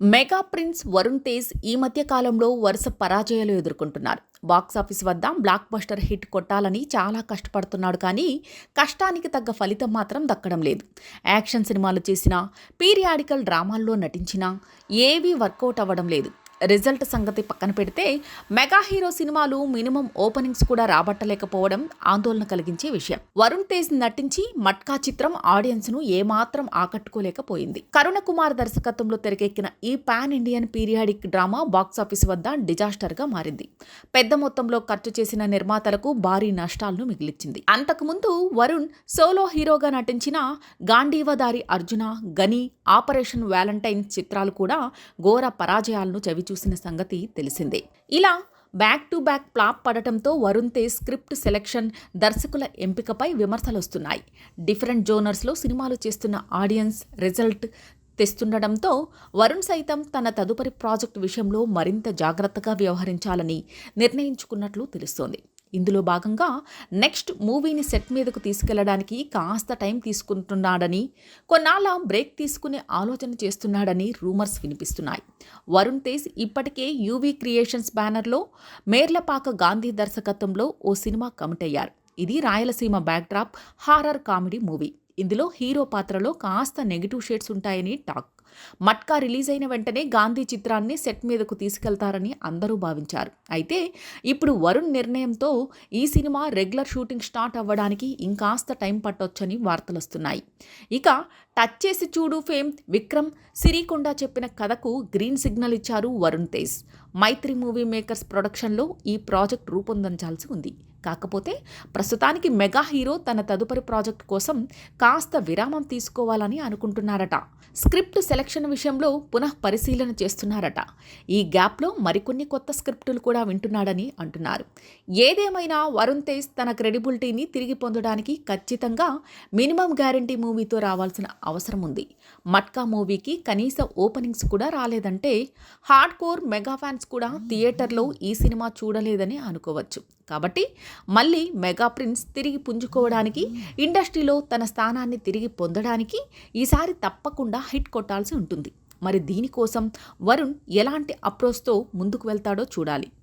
Mega prince Varun Tej ఈ మధ్య కాలంలో వరుస పరాజయాలు ఎదుర్కొంటున్నారు. బాక్సాఫీస్ వద్ద బ్లాక్ బస్టర్ హిట్ కొట్టాలని చాలా కష్టపడుతున్నాడు కానీ కష్టానికి తగ్గ ఫలితం మాత్రం దక్కడం లేదు. యాక్షన్ సినిమాలు చేసినా పీరియాడికల్ డ్రామాల్లో నటించినా ఏవీ వర్కౌట్ అవ్వడం లేదు. రిజల్ట్ సంగతి పక్కన పెడితే మెగా హీరో సినిమాలు మినిమం ఓపెనింగ్స్ కూడా రాబట్టలేకపోవడం ఆందోళన కలిగించే విషయం. వరుణ్ తేజ్ నటించి మట్కా చిత్రం ఆడియన్స్ను ఏమాత్రం ఆకట్టుకోలేకపోయింది. కరుణ కుమార్ దర్శకత్వంలో తెరకెక్కిన ఈ pan Indian periodic drama box office వద్ద డిజాస్టర్గా మారింది. పెద్ద మొత్తంలో ఖర్చు చేసిన నిర్మాతలకు భారీ నష్టాలను మిగిలిచ్చింది. అంతకుముందు వరుణ్ సోలో హీరోగా నటించిన గాంధీవదారి అర్జున గని ఆపరేషన్ వ్యాలంటైన్ చిత్రాలు కూడా ఘోర పరాజయాలను చవి చూసిన సంగతి తెలిసిందే. ఇలా బ్యాక్ టు బ్యాక్ ప్లాప్ పడటంతో వరుణ్ తేజ్ స్క్రిప్ట్ సెలెక్షన్ దర్శకుల ఎంపికపై విమర్శలు వస్తున్నాయి డిఫరెంట్ జోనర్స్లో సినిమాలు చేస్తున్న ఆడియన్స్ రిజల్ట్ తెస్తుండటంతో వరుణ్ సైతం తన తదుపరి ప్రాజెక్టు విషయంలో మరింత జాగ్రత్తగా వ్యవహరించాలని నిర్ణయించుకున్నట్లు తెలుస్తోంది. ఇందులో భాగంగా నెక్స్ట్ మూవీని సెట్ మీదకు తీసుకెళ్ళడానికి కాస్త టైం తీసుకుంటున్నాడని కొన్నాళ్ళ బ్రేక్ తీసుకునే ఆలోచన చేస్తున్నాడని రూమర్స్ వినిపిస్తున్నాయి. వరుణ్ తేజ్ ఇప్పటికే యూవీ క్రియేషన్స్ బ్యానర్లో మేర్లపాక గాంధీ దర్శకత్వంలో ఓ సినిమా కమిట్ అయ్యారు. ఇది Rayalaseema backdrop horror comedy movie. ఇందులో హీరో పాత్రలో కాస్త నెగిటివ్ షేడ్స్ ఉంటాయని టాక్. మట్కా రిలీజ్ అయిన వెంటనే గాంధీ చిత్రాన్ని సెట్ మీదకు తీసుకెళ్తారని అందరూ భావించారు. అయితే ఇప్పుడు వరుణ్ నిర్ణయంతో ఈ సినిమా రెగ్యులర్ షూటింగ్ స్టార్ట్ అవ్వడానికి ఇంకాస్త టైం పట్టొచ్చని వార్తలు వస్తున్నాయి. ఇక టచ్ చేసి చూడు ఫేమ్ విక్రమ్ సిరికొండ చెప్పిన కథకు గ్రీన్ సిగ్నల్ ఇచ్చారు వరుణ్ తేజ్. మైత్రి మూవీ మేకర్స్ ప్రొడక్షన్లో ఈ ప్రాజెక్ట్ రూపొందించాల్సి ఉంది. కాకపోతే ప్రస్తుతానికి మెగా హీరో తన తదుపరి ప్రాజెక్ట్ కోసం కాస్త విరామం తీసుకోవాలని అనుకుంటున్నారట. స్క్రిప్ట్ సెలక్షన్ విషయంలో పునః పరిశీలన చేస్తున్నారట. ఈ గ్యాప్లో మరికొన్ని కొత్త స్క్రిప్టులు కూడా వింటున్నాడని అంటున్నారు. ఏదేమైనా వరుణ్ తేజ్ తన క్రెడిబిలిటీని తిరిగి పొందడానికి ఖచ్చితంగా మినిమం గ్యారంటీ మూవీతో రావాల్సిన అవసరం ఉంది. మట్కా మూవీకి కనీస ఓపెనింగ్స్ కూడా రాలేదంటే హార్డ్ కోర్ మెగా ఫ్యాన్స్ కూడా థియేటర్లో ఈ సినిమా చూడలేదని అనుకోవచ్చు. కాబట్టి మళ్ళీ మెగా ప్రిన్స్ తిరిగి పుంజుకోవడానికి ఇండస్ట్రీలో తన స్థానాన్ని తిరిగి పొందడానికి ఈసారి తప్పకుండా హిట్ కొట్టాల్సి ఉంటుంది. మరి దీనికోసం వరుణ్ ఎలాంటి అప్రోచ్తో ముందుకు వెళ్తాడో చూడాలి.